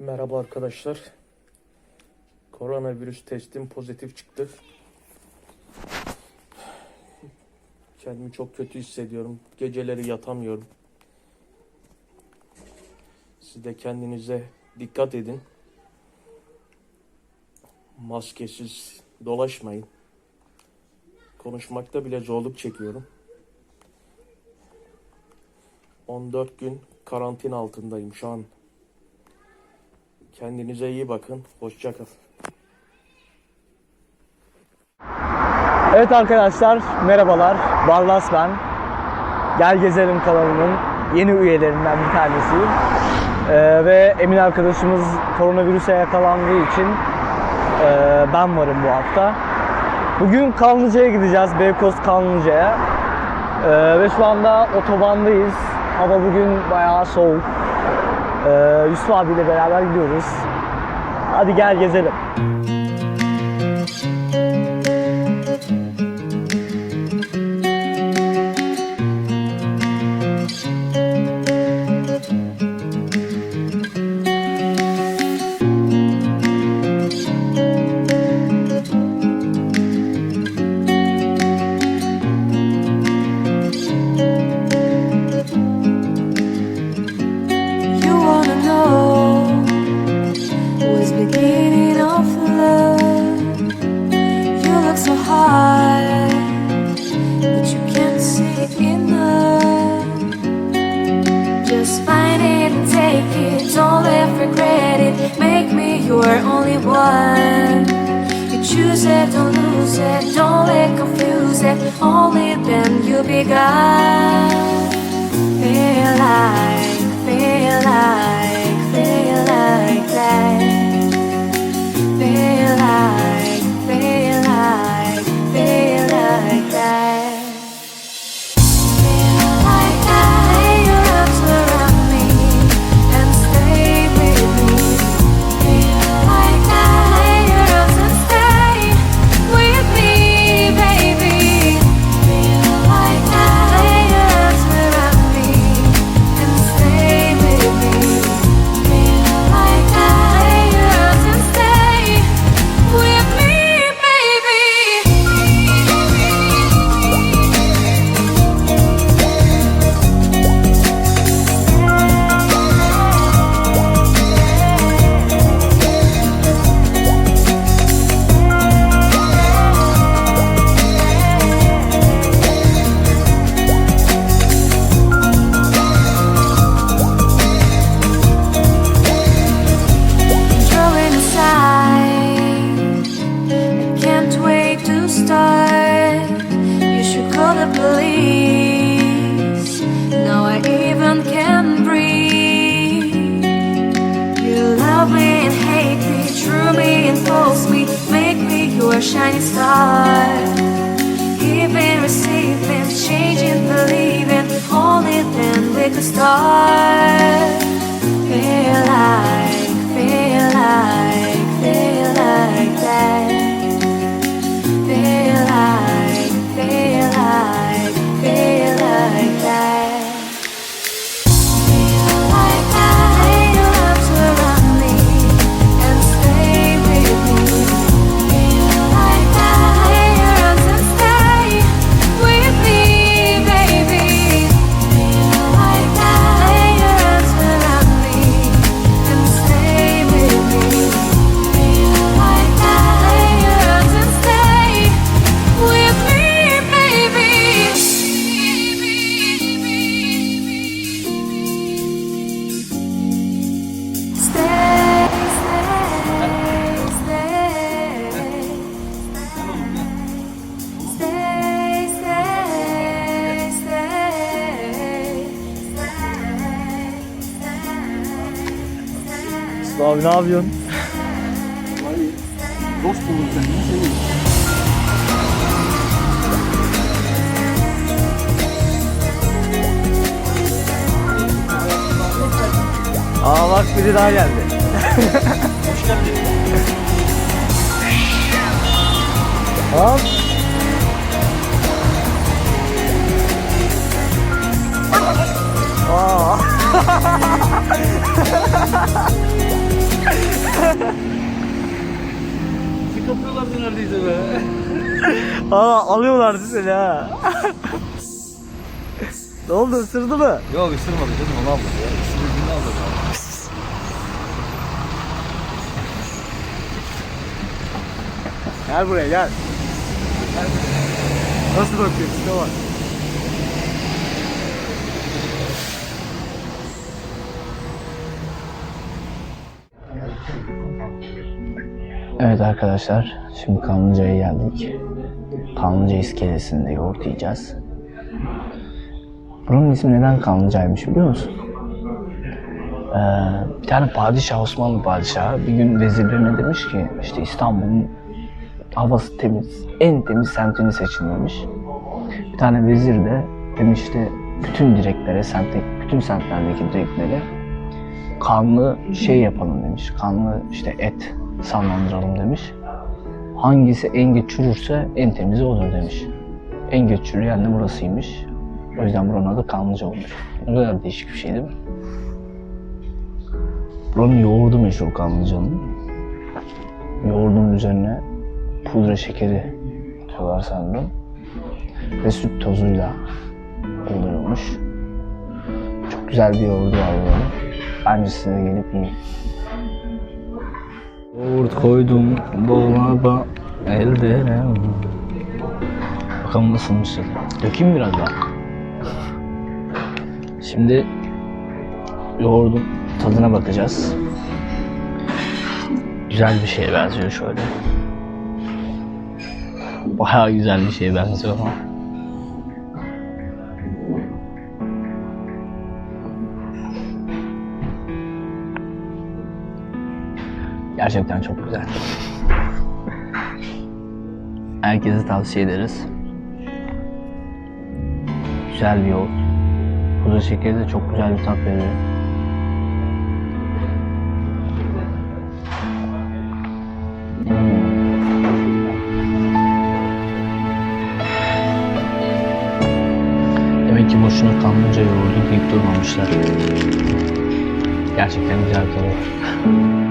Merhaba arkadaşlar. Koronavirüs testim pozitif çıktı. Kendimi çok kötü hissediyorum. Geceleri yatamıyorum. Siz de kendinize dikkat edin. Maskesiz dolaşmayın. Konuşmakta bile zorluk çekiyorum. 14 gün karantina altındayım şu an. Kendinize iyi bakın. Hoşça kalın. Evet arkadaşlar merhabalar. Barlas ben. Gel Gezelim kanalının yeni üyelerinden bir tanesiyim. Ee, ve Emin arkadaşımız koronavirüse yakalandığı için e, ben varım bu hafta. Bugün Kanlıca'ya gideceğiz. Beykoz Kanlıca'ya. Ee, ve şu anda otobandayız. Hava bugün bayağı soğuk. Ee, Yusuf abiyle beraber gidiyoruz. Hadi gel gezelim. Take it, don't ever regret it. Make me your only one. You choose it, don't lose it, don't let confuse it. Only then you'll be gone. Even can breathe. You love me and hate me, true me and false me, make me your shining star. Giving, receiving, changing, believing, only then we could start. Yusuf abi ne yapıyorsun? Dost buldum kendini seviyorum. Aa bak biri daha geldi. Hoş geldin. Tamam. Neredeyse be. Aa alıyorlardı seni ha. ne oldu ısırdı mı? Yok ısırmadı canım onu almadı ya. Isırıldığını almadı. Gel buraya gel. Nasıl bakıyor işte bak. Evet arkadaşlar, şimdi Kanlıca'ya geldik. Kanlıca iskelesinde yoğurt yiyeceğiz. Buranın ismi neden Kanlıca'ymış biliyor musun? Ee, bir tane padişah, Osmanlı padişahı bir gün vezirlerine demiş ki işte İstanbul'un havası temiz, en temiz semtini seçin demiş. Bir tane vezir de demiş işte bütün direklere, semtte, bütün semtlerdeki direklere kanlı şey yapalım demiş. Kanlı işte et sallandıralım demiş. Hangisi en geç çürürse en temizi odur demiş. En geç çürüyen de burasıymış. O yüzden buranın adı Kanlıca olmuş. Ne kadar değişik bir şey değil mi? Buranın yoğurdu meşhur Kanlıca'nın. Yoğurdun üzerine pudra şekeri atıyorlar sanırım. Ve süt tozuyla oluyormuş. Çok güzel bir yoğurdu var buranın. De gelip yiyin. Yoğurt koydum dolaba elde. Bakalım nasılmış tadı. Dökeyim biraz daha. Şimdi yoğurdun tadına bakacağız. Güzel bir şeye benziyor şöyle. Bayağı güzel bir şeye benziyor ama. Gerçekten çok güzel. Herkese tavsiye ederiz. Güzel bir yoğurt. Pudra şekeri de çok güzel bir tat veriyor. Demek ki boşuna kanlıca yoğurdu deyip durmamışlar. Gerçekten güzel bir tadı.